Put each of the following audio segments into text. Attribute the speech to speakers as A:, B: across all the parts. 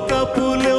A: లోకపులో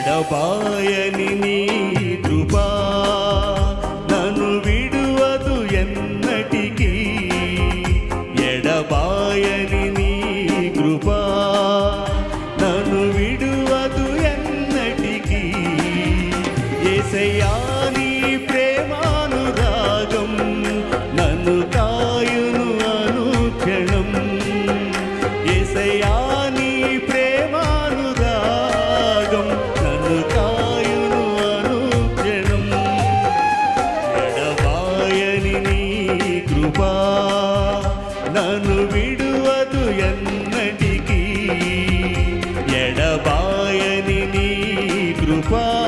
A: ఎడబాయని నీ కృపా. నన్ను విడువదు ఎన్నటికీ. ఎడబాయని నీ కృపా. నన్ను విడువదు ఎన్నటికీ. ఏసయ్యా నీ ప్రేమానురాగం నన్ను కాయ pourquoi